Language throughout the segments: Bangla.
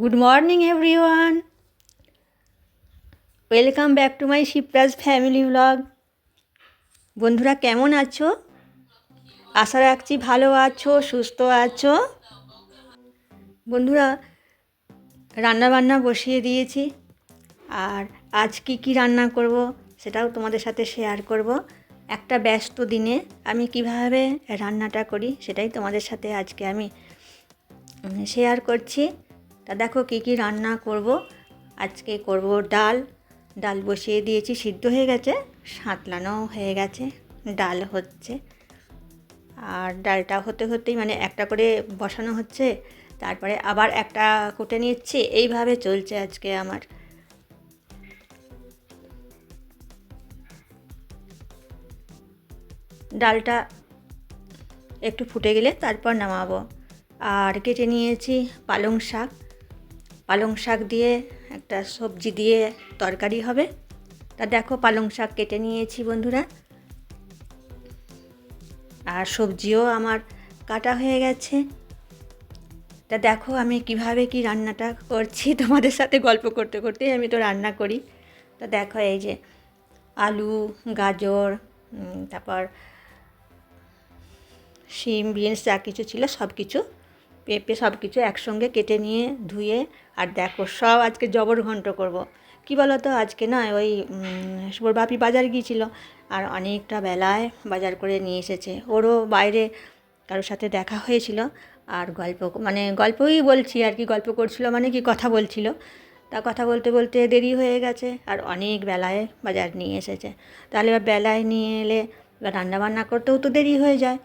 Good morning everyone welcome back to my Shivraj family blog বন্ধুরা, কেমন আছো? আশা রাখছি ভালো আছো, সুস্থ আছো। বন্ধুরা রান্না বান্না বসিয়ে দিয়েছি। আর আজ কি কি রান্না করব সেটাও তোমাদের সাথে শেয়ার করব। একটা ব্যস্ত দিনে আমি কীভাবে রান্নাটা করি সেটাই তোমাদের সাথে আজকে আমি শেয়ার করছি। তা দেখো কী কী রান্না করব। আজকে করব ডাল। ডাল বসিয়ে দিয়েছি, সিদ্ধ হয়ে গেছে সাঁতলানো হয়ে গেছে, ডাল হচ্ছে। আর ডালটা হতে হতেই মানে একটা করে বসানো হচ্ছে, তারপরে আবার একটা কুটে নিচ্ছি, এইভাবে চলছে আজকে আমার। ডালটা একটু ফুটে গেলে তারপর নামাবো। আর কেটে নিয়েছি পালং শাক। পালং শাক দিয়ে, একটা সবজি দিয়ে তরকারি হবে। তা দেখো পালং শাক কেটে নিয়েছি বন্ধুরা। আর সবজিও আমার কাটা হয়ে গেছে। তা দেখো আমি কীভাবে কি রান্নাটা করছি, তোমাদের সাথে গল্প করতে করতেই আমি তো রান্না করি। তা দেখো এই যে আলু, গাজর তারপর শিম, বিনস যা কিছু ছিল সব কিছু পেঁপে সব কিছু একসঙ্গে কেটে নিয়ে ধুয়ে, আর দেখো সব আজকে জবর ঘন্ট করব। কি বলো তো আজকে না ওই ওর বাপি বাজার গিয়েছিল, আর অনেকটা বেলায় বাজার করে নিয়ে এসেছে। ওরও বাইরে কারোর সাথে দেখা হয়েছিল, আর গল্প মানে গল্পই বলছি, আর কি গল্প করছিল মানে কি কথা বলছিল। তা কথা বলতে বলতে দেরি হয়ে গেছে, আর অনেক বেলায় বাজার নিয়ে এসেছে। তাহলে এবার বেলায় নিয়ে এলে রান্নাবান্না করতেও তো দেরি হয়ে যায়।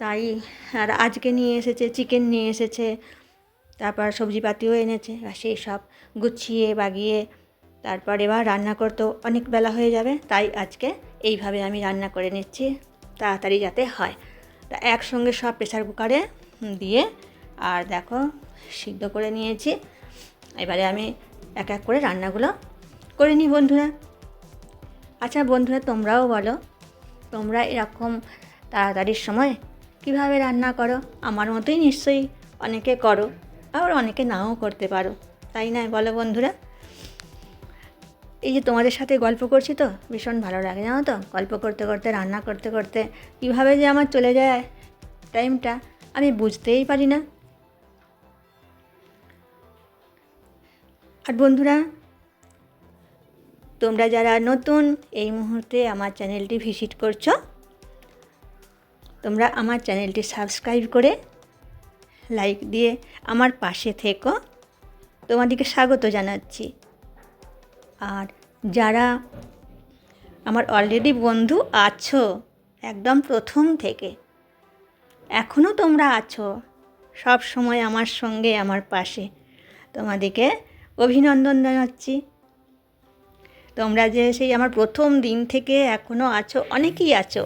তাই আর আজকে নিয়ে এসেছে চিকেন নিয়ে এসেছে, তারপর সবজিপাতিও এনেছে, আর সেই সব গুছিয়ে বাগিয়ে তারপর এবার রান্না করতেও অনেক বেলা হয়ে যাবে, তাই আজকে এইভাবে আমি রান্না করে নিচ্ছি, তাড়াতাড়ি যাতে হয়। তা একসঙ্গে সব প্রেসার কুকারে দিয়ে আর দেখো সিদ্ধ করে নিয়েছি, এবারে আমি এক এক করে রান্নাগুলো করে নিই বন্ধুরা। আচ্ছা বন্ধুরা তোমরাও বলো, তোমরা এরকম তাড়াতাড়ির সময় কীভাবে রান্না করো? আমার মতোই নিশ্চয়ই অনেকে করো, আবার অনেকে নাও করতে পারো। তাই নয় বলো বন্ধুরা। এই যে তোমাদের সাথে গল্প করছি তো, ভীষণ ভালো লাগে, জানো তো? গল্প করতে করতে, রান্না করতে করতে কীভাবে যে আমার চলে যায় টাইমটা আমি বুঝতেই পারি না। আর বন্ধুরা, তোমরা যারা নতুন, এই মুহূর্তে আমার চ্যানেলটি ভিজিট করছ তোমরা আমার চ্যানেলটি সাবস্ক্রাইব করে লাইক দিয়ে আমার পাশে থেকো। তোমাদেরকে স্বাগত জানাচ্ছি। আর যারা আমার অলরেডি বন্ধু আছো, একদম প্রথম থেকে এখনও তোমরা আছো, সব সময় আমার সঙ্গে আমার পাশে, তোমাদেরকে অভিনন্দন জানাচ্ছি। তোমরা যে সেই আমার প্রথম দিন থেকে এখনও আছো, অনেকেই আছো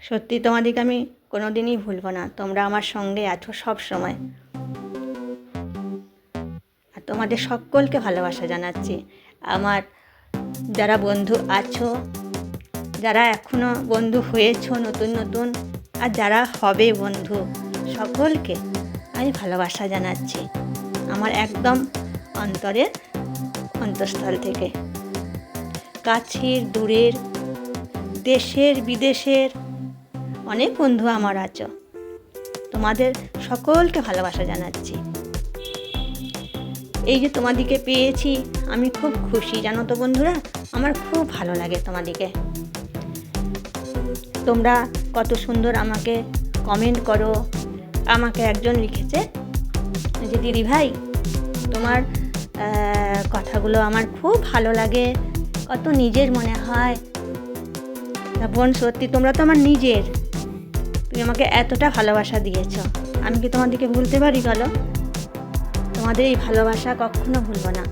সত্যি তোমাদেরকে আমি কোনো দিনই ভুলবো না। তোমরা আমার সঙ্গে আছো সব সময়। আর তোমাদের সকলকে ভালোবাসা জানাচ্ছি। আমার যারা বন্ধু আছো, যারা এখনও বন্ধু হয়েছো নতুন নতুন, আর যারা হবে বন্ধু, সকলকে আমি ভালোবাসা জানাচ্ছি। আমার একদম অন্তরের অন্তঃস্থল থেকে। কাছের, দূরের, দেশের, বিদেশের অনেক বন্ধু আমার আছো। তোমাদের সকলকে ভালোবাসা জানাচ্ছি। এই যে তোমাদিকে পেয়েছি, আমি খুব খুশি। জানো তো বন্ধুরা, আমার খুব ভালো লাগে তোমাদিকে। তোমরা কত সুন্দর আমাকে কমেন্ট করো। আমাকে একজন লিখেছে যে, দিদি ভাই, তোমার কথাগুলো আমার খুব ভালো লাগে। কত নিজের মনে হয়। বোন, সত্যি তোমরা তো আমার নিজের। তুমি আমাকে এতটা ভালোবাসা দিয়েছ। আমি কি তোমাদেরকে ভুলতে পারি বলো? তোমাদের এই ভালোবাসা কখনো ভুলবো না।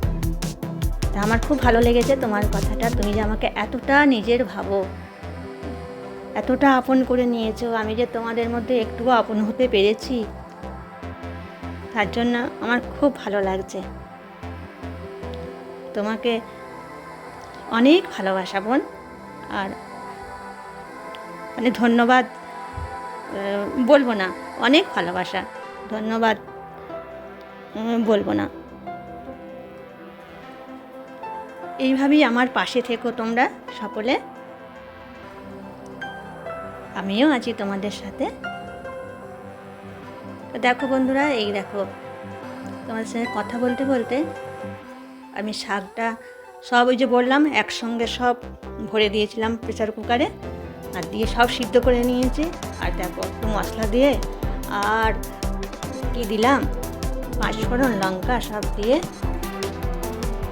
তা আমার খুব ভালো লেগেছে তোমার কথাটা। তুমি যে আমাকে এতটা নিজের ভাবো, এতটা আপন করে নিয়েছো, আমি যে তোমাদের মধ্যে একটুও আপন হতে পেরেছি, তার জন্য আমার খুব ভালো লাগছে। তোমাকে অনেক ভালোবাসা বোন, আর মানে ধন্যবাদ। বলব না। অনেক ভালোবাসা। ধন্যবাদ। বলব না। এইভাবেই আমার পাশে থেকো তোমরা সকলে। আমিও আছি তোমাদের সাথে। দেখো বন্ধুরা, এই দেখো, তোমাদের সাথে কথা বলতে বলতে আমি শাকটা সব ওই যে বললাম, একসঙ্গে সব ভরে দিয়েছিলাম প্রেসার কুকারে। আর দিয়ে সব সিদ্ধ করে নিয়েছি। আর দেখো একটু মশলা দিয়ে আর কি দিলাম? পাঁচফোড়ন লঙ্কা সব দিয়ে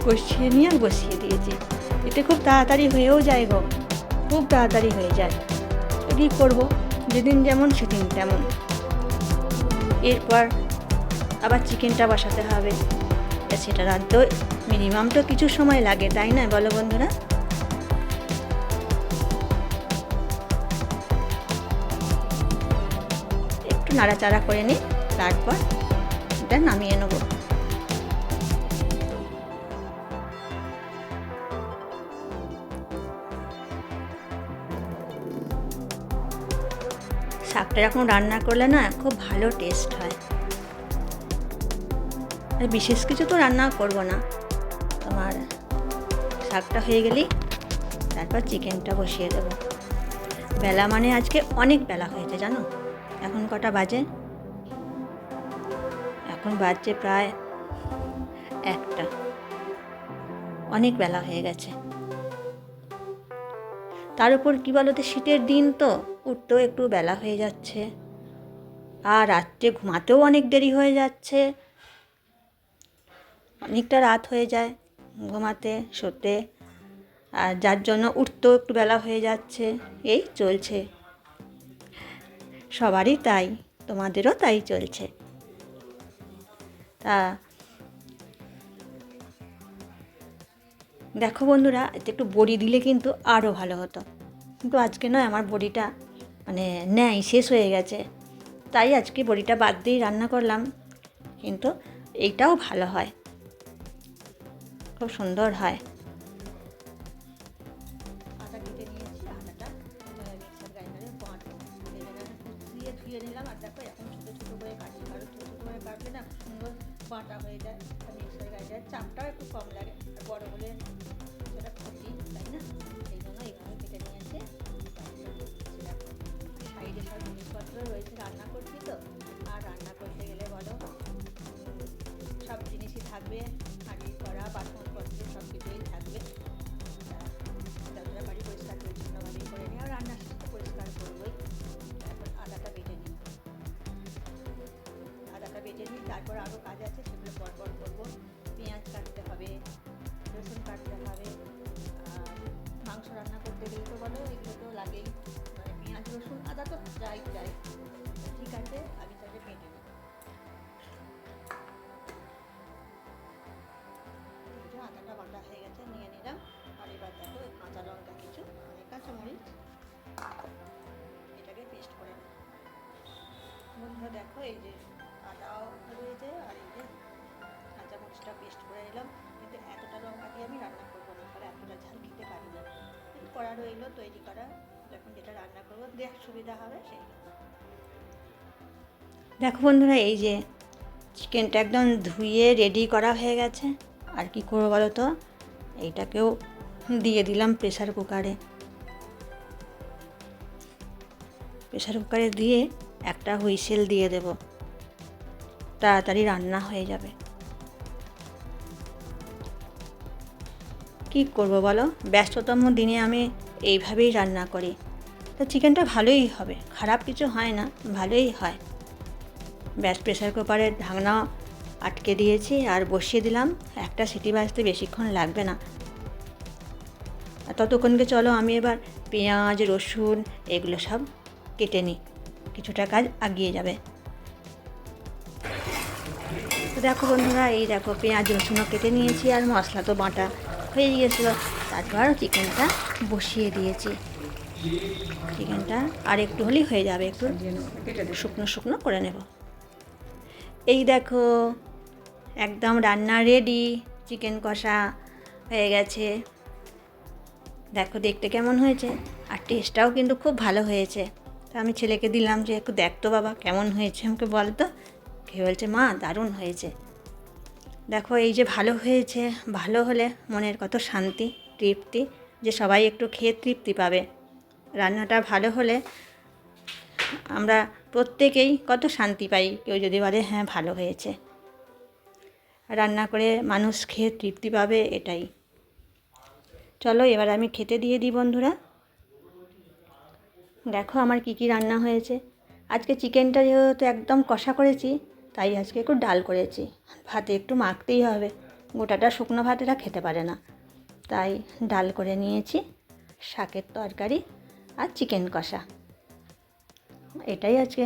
কষিয়ে নিয়ে বসিয়ে দিয়েছি। এতে খুব তাড়াতাড়ি হয়েও যায় গো, খুব তাড়াতাড়ি হয়ে যায়। কী করব? যেদিন যেমন সেদিন তেমন। এরপর আবার চিকেনটা বসাতে হবে। সেটা রাঁধতেও মিনিমাম তো কিছু সময় লাগে, তাই না বলো বন্ধুরা? নাড়াচাড়া করে নিই তারপর এটা নামিয়ে নেব। শাকটা এখন রান্না করলে না, খুব ভালো টেস্ট হয়। আর বিশেষ কিছু তো রান্না করব না। তোমার শাকটা হয়ে গেলেই তারপর চিকেনটা বসিয়ে দেবো। বেলা মানে আজকে অনেক বেলা হয়েছে, জানো? এখন কটা বাজে? এখন বাজছে প্রায় একটা। অনেক বেলা হয়ে গেছে। তার উপর কী বলো তো, শীতের দিন তো, উঠতেও একটু বেলা হয়ে যাচ্ছে। আর রাত্রে ঘুমাতেও অনেক দেরি হয়ে যাচ্ছে। অনেকটা রাত হয়ে যায় ঘুমাতে, শুতে। আর যার জন্য উঠতেও একটু বেলা হয়ে যাচ্ছে। এই চলছে। সবারই তাই, তোমাদেরও তাই চলছে। তা দেখো বন্ধুরা একটু বড়ি দিলে কিন্তু আরও ভালো হতো। কিন্তু আজকে নয়, আমার বড়িটা মানে নেয় শেষ হয়ে গেছে। তাই আজকে বড়িটা বাদ দিয়েই রান্না করলাম। কিন্তু এইটাও ভালো হয়। খুব সুন্দর হয়। বাটা হয়ে যায় আর মিক্সার গ্রাইন্ডারের চাপটাও একটু কম লাগে, আর বড় হলে সেটা খুশি, তাই না? সেই জন্য এইভাবে কেটে নিয়েছে। সাইডে সব জিনিসপত্র রয়েছে, রান্না করছি তো। আর রান্না করতে গেলে বলো, সব জিনিসই থাকবে। করা রইল, তৈরি করা। যখন যেটা রান্না করব, দেখ সুবিধা হবে সেই। দেখো বন্ধুরা, এই যে চিকেনটা একদম ধুয়ে রেডি করা হয়ে গেছে। আর কি করব বলো তো? এইটাকেও দিয়ে দিলাম প্রেশার কুকারে প্রেশার কুকারে দিয়ে একটা হুইসেল দিয়ে দেব। তাড়াতাড়ি রান্না হয়ে যাবে। কি করব বলো? ব্যস্ততম দিনে আমি এইভাবেই রান্না করি। তো চিকেনটা ভালোই হবে, খারাপ কিছু হয় না, ভালোই হয়। ব্যাস প্রেশার কুকারের ঢাকনা আটকে দিয়েছি আর বসিয়ে দিলাম। একটা সিটি বাজতে বেশিক্ষণ লাগবে না। ততক্ষণকে চলো আমি এবার পেঁয়াজ, রসুন এগুলো সব কেটে নিই। কিছুটা কাজ আগিয়ে যাবে। তো দেখো বন্ধুরা, এই দেখো পেঁয়াজ, রসুনও কেটে নিয়েছি আর মশলা তো বাটা। হয়ে গিয়েছিল তারপর চিকেনটা বসিয়ে দিয়েছি। চিকেনটা আর একটু হলেই হয়ে যাবে। একটু শুকনো শুকনো করে নেব। এই দেখো, একদম রান্না রেডি চিকেন কষা হয়ে গেছে। দেখো, দেখতে কেমন হয়েছে? আর টেস্টটাও কিন্তু খুব ভালো হয়েছে। তা আমি ছেলেকে দিলাম যে, একটু দেখ তো বাবা, কেমন হয়েছে আমাকে বল তো? খেয়ে বলছে, মা, দারুণ হয়েছে। দেখো, এই যে ভালো হয়েছে, ভালো হলে মনের কত শান্তি, তৃপ্তি, যে সবাই একটু খেয়ে তৃপ্তি পাবে। রান্নাটা ভালো হলে আমরা প্রত্যেকেই কত শান্তি পাই, কেউ যদি বলে হ্যাঁ ভালো হয়েছে। রান্না করে মানুষ খেয়ে তৃপ্তি পাবে, এটাই। চলো, এবার আমি খেতে দিয়ে দিই, বন্ধুরা। দেখো, আমার কি কি রান্না হয়েছে। আজকে চিকেনটা যেহেতু একদম কষা করেছি তাই আজকে একটু ডাল করেছি। ভাতে একটু মাখতেই হবে। গোটাটা শুকনো ভাতেরা খেতে পারে না। তাই ডাল করে নিয়েছি, শাকের তরকারি আর চিকেন কষা। এটাই আজকে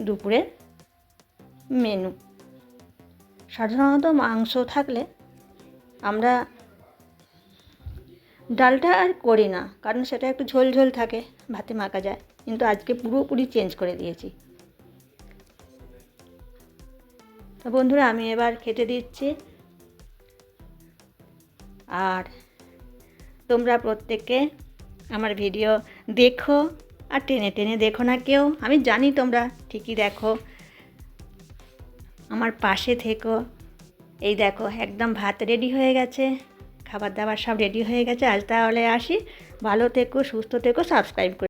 দুপুরের মেনু। সাধারণত মাংস থাকলে আমরা ডালটা আর করি না, কারণ সেটা একটু ঝোল ঝোল থাকে, ভাতে মাখা যায়। কিন্তু আজকে পুরোপুরি চেঞ্জ করে দিয়েছি। তো বন্ধুরা, আমি এবার খেতে দিচ্ছি। আর তোমরা প্রত্যেকে আমার ভিডিও দেখো, আর টেনে টেনে দেখো না কেউ। আমি জানি তোমরা ঠিকই দেখো। আমার পাশে থেকো। এই দেখো, একদম ভাত রেডি হয়ে গেছে। খাবার দাবার সব রেডি হয়ে গেছে। আজ তাহলে আসি। ভালো থেকো, সুস্থ থেকো, সাবস্ক্রাইব করে।